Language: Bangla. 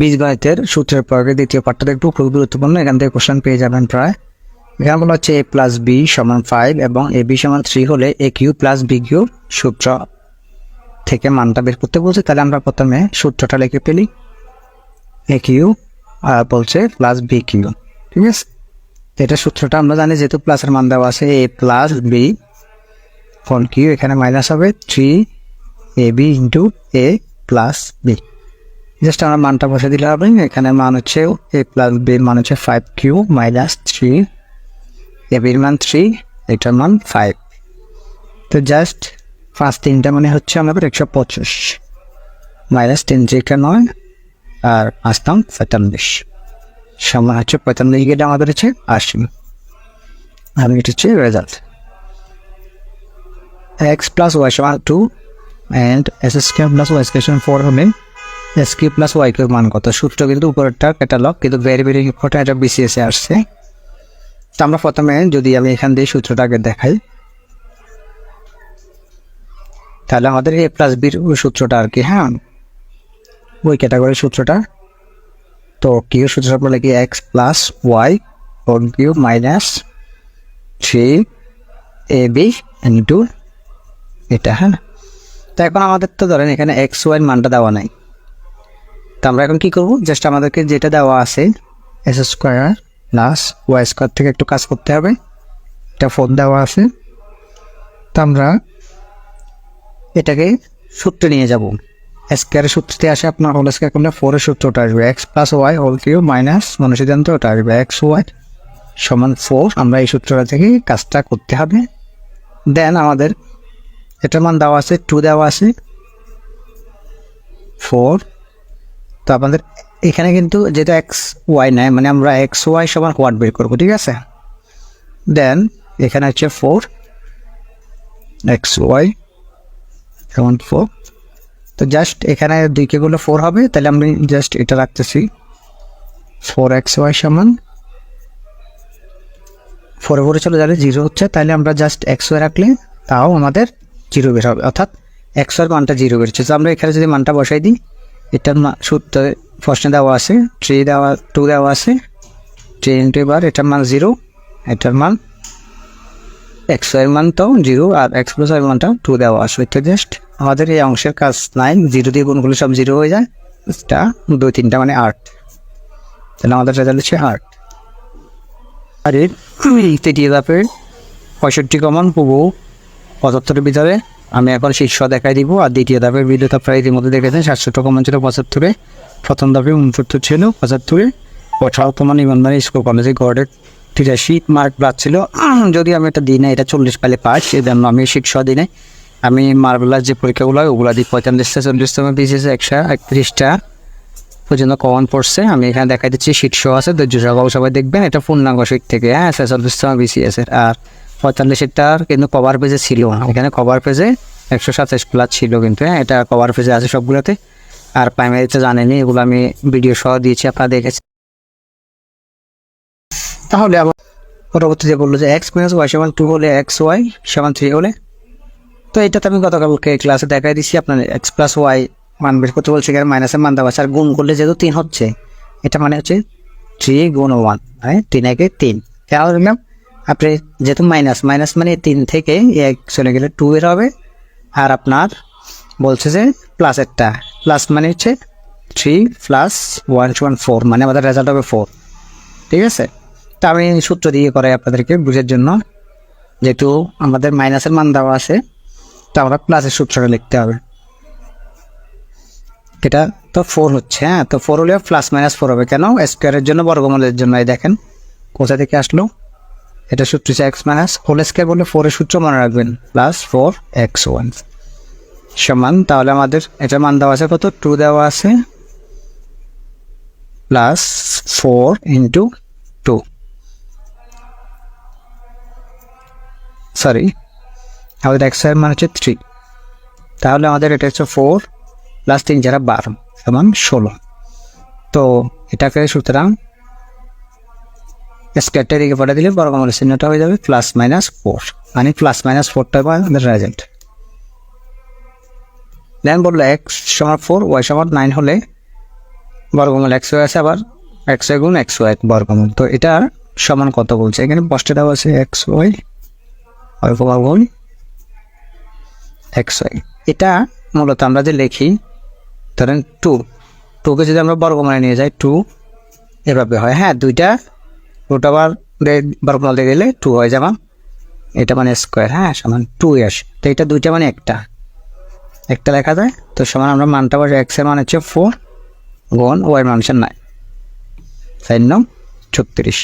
বীজগণিতের সূত্রের প্রয়োগে দ্বিতীয় পাঠটা একটু খুব গুরুত্বপূর্ণ। এখান থেকে কোশ্চেন পেয়ে যাবেন প্রায়। এখানে বলা হচ্ছে এ প্লাস বি সমান ফাইভ এবং এ বি সমান থ্রি হলে A cube plus B cube সূত্র থেকে মানটা বের করতে বলছে। তাহলে আমরা প্রথমে সূত্রটা লিখে ফেলি। এ কিউ আর বলছে প্লাস বি কিউ ঠিক আছে? এটা সূত্রটা আমরা জানি, যেহেতু প্লাসের মান দেওয়া আছে এ প্লাস বি ফোন কিউ এখানে মাইনাস হবে three A B into A plus B just আমরা মানটা বসে দিলে হবে এখানে মান হচ্ছে এ প্লাস বির মান হচ্ছে five cube minus three A বির মান থ্রি এটার মান ফাইভ তো জাস্ট পাঁচ তিনটা মানে হচ্ছে আমাদের একশো পঁচিশ মাইনাস তিন যেটা নয়, আর আসতাম পঁয়তাল্লিশ। সমান হচ্ছে পঁয়তাল্লিশ গেলে আমাদের হচ্ছে আশি। আমি এটা হচ্ছে রেজাল্ট এক্স প্লাস ওয়াই সমান two and X square plus Y square four হলে এস প্লাস ওয়াই মান কত? সূত্র কিন্তু উপরেরটা ক্যাটালগ কিন্তু ভেরি ভেরি ইম্পর্টেন্ট এটা বিসিএসে আসছে। তো আমরা প্রথমে যদি আমি এখান দিয়ে সূত্রটাকে দেখাই, তাহলে আমাদের এ প্লাস বির সূত্রটা আর কি হ্যাঁ? ওই ক্যাটাগরির সূত্রটা। তো কিউ সূত্রটা বলে কি X plus Y whole cube minus three A B into এটা হ্যাঁ? তো এখন আমাদের তো ধরেন এখানে এক্স ওয়াই মানটা দেওয়া নাই। আমরা এখন কি করব? জাস্ট আমাদেরকে যেটা দেওয়া আছে X square plus Y square থেকে একটু কাজ করতে হবে। এটা ফোর দেওয়া আছে। তো আমরা এটাকে সূত্রে নিয়ে যাব। স্কোয়ারের সূত্রতে আসে আপনার হোল স্কোয়ার করলে ফোরের সূত্রটা আসবে। X plus Y whole cube minus মনুষ্যযন্ত্র ওটা আসবে এক্স ওয়াই সমান ফোর আমরা এই সূত্রটা থেকে কাজটা করতে হবে। দেন আমাদের এটার মান দেওয়া আছে টু দেওয়া আছে। ফোর তো আমাদের এখানে কিন্তু যেটা এক্স ওয়াই নেয় মানে আমরা এক্স ওয়াই সমান হোয়াট বের করব, ঠিক আছে? দেন এখানে হচ্ছে ফোর এক্স ওয়াই সমান ফোর তো জাস্ট এখানে দুই কেগুলো ফোর হবে, তাহলে আমি জাস্ট এটা রাখতেছি। ফোর এক্স ওয়াই সমান ফোরে ফোরে চলে যাবে জিরো হচ্ছে, তাহলে আমরা জাস্ট এক্স ওয়াই রাখলে তাও আমাদের জিরো বের হবে, অর্থাৎ এক্স ওয়ার মানটা জিরো বেরোচ্ছে তো আমরা এখানে যদি মানটা বসাই দিই এটার সূত্র প্রশ্নে দেওয়া আছে থ্রি দেওয়া টু দেওয়া আছে থ্রি ইন্টু বার এটার মান জিরো এটার মান এক্স ওয়াই মানটাও জিরো আর এক্স প্লাস ওয়াই মানটাও টু দেওয়া আছে তো জাস্ট আমাদের এই অংশের কাজ নাই জিরো দিয়ে গুণ করলে সব জিরো হয়ে যায়, এটা দুই তিনটা মানে আট। তাহলে আমাদের রেজাল্ট হচ্ছে আট। আর এর তৃতীয় ধাপের পঁয়ষট্টি কমন পুবু পঁচাত্তরের ভিতরে আমি এখন শীর্ষ দেখাই দিব আর দ্বিতীয় ধাপের ভিডিওটা প্রায় ইতিমধ্যে দেখেছেন, সাতষট্টি কমন ছিল পঁচাত্তরে। প্রথম ধাপে উনসত্তর ছিল, পঁচাত্তরে। কমন ইমানদারি স্কুল কলেজে গড়ের তিরাশি মার্ক ছিল। যদি আমি এটা দিই না, এটা চল্লিশ পালে পাস, সেজন্য আমি শীর্ষ দিনে আমি মার্বেলার যে পরীক্ষাগুলো হয়, ওগুলো দিই। পঁয়তাল্লিশটা চল্লিশটা বিশেষে একশো একত্রিশটা পর্যন্ত কমন পড়ছে। আমি এখানে দেখাই দিচ্ছি শীর্ষ আছে, ধৈর্য সহকারে সবাই দেখবেন। এটা পূর্ণাঙ্গ শীট থেকে হ্যাঁ বিসিএস এর। আর পঁয়তাল্লিশেরটার কিন্তু কভার পেজে ছিল না। এখানে কভার পেজে একশো সাতাশ প্লাস ছিল কিন্তু হ্যাঁ এটা কভার পেজে আছে সবগুলোতে। আর প্রাইমারিতে জানেনি এগুলো আমি ভিডিও সহ দিয়েছি, আপনারা দেখেছেন। তাহলে আবার পরবর্তীতে বলল যে এক্স মাইনাস ওয়াই সমান টু হলে এক্স ওয়াই সমান থ্রি হলে। তো এটা তো আমি গতকালকে ক্লাসে দেখাই দিচ্ছি আপনার এক্স প্লাস ওয়াই মান বের করতে বলছে, এখানে মাইনাসের মান দেওয়া আর গুণ করলে যেহেতু তিন হচ্ছে, এটা মানে হচ্ছে থ্রি গুণ ওয়ান হ্যাঁ তিন একে তিন। কেন ম্যাম আপনি যেহেতু মাইনাস মাইনাস মানে তিন থেকে এক চলে গেলে টু এর হবে। আর আপনার বলছে যে প্লাসেরটা প্লাস মানে হচ্ছে three plus one one four মানে আমাদের রেজাল্ট হবে ফোর ঠিক আছে? তা আমি সূত্র দিয়ে করাই আপনাদেরকে বুঝের জন্য, যেহেতু আমাদের মাইনাসের মান দেওয়া আছে, তো আমরা প্লাসের সূত্রটা লিখতে হবে। এটা তো ফোর হচ্ছে হ্যাঁ? তো ফোর হলে প্লাস মাইনাস ফোর হবে। কেন? স্কোয়ারের জন্য, বর্গমূলের জন্য। এই দেখেন, কোথা থেকে আসলো? এটা সূত্র হচ্ছে এক্স মাইনাস হোল স্কোয়ার বললে ফোরের সূত্র মনে রাখবেন প্লাস ফোর এক্স ওয়ান সমান, তাহলে আমাদের এটা মান দেওয়া আছে কত? টু দেওয়া আছে plus four into two sorry আমাদের এক্সের মান হচ্ছে থ্রি তাহলে আমাদের এটা হচ্ছে ফোর প্লাস তিন যারা বারো, সমান ষোলো। তো এটাকে সুতরাং স্কোয়ারটা দিকে পড়ে দিলে বর্গমূলের চিহ্নটা হয়ে যাবে প্লাস মাইনাস ফোর মানে প্লাস মাইনাস ফোরটা হবে আমাদের রেজাল্ট দেন বলল এক্স সমান ফোর ওয়াই সমান নাইন হলে বর্গমূল একশো আছে আবার একশো গুণ একশো এক বর্গমূল। তো এটা সমান কত বলছে? এখানে দেওয়া আছে একশো ওয়াই বর্গমূল একশো ওয়াই এটা মূলত আমরা যে লিখি, ধরেন টু টুকে যদি আমরা বর্গমূলে নিয়ে যাই টু এভাবে হয়। হ্যাঁ দুইটা রুট আবার বর্গমূল দিয়ে গেলে টু হয়ে যাবা। এটা মানে স্কোয়ার হ্যাঁ সমান টু আসে। তো এটা দুইটা মানে একটা। একটা লেখা যায়, তো সমান আমরা মানটা বসে এক্সের মান হচ্ছে ফোর গন ওয়াই মানুষের নাই চার নম্বর ছত্রিশ।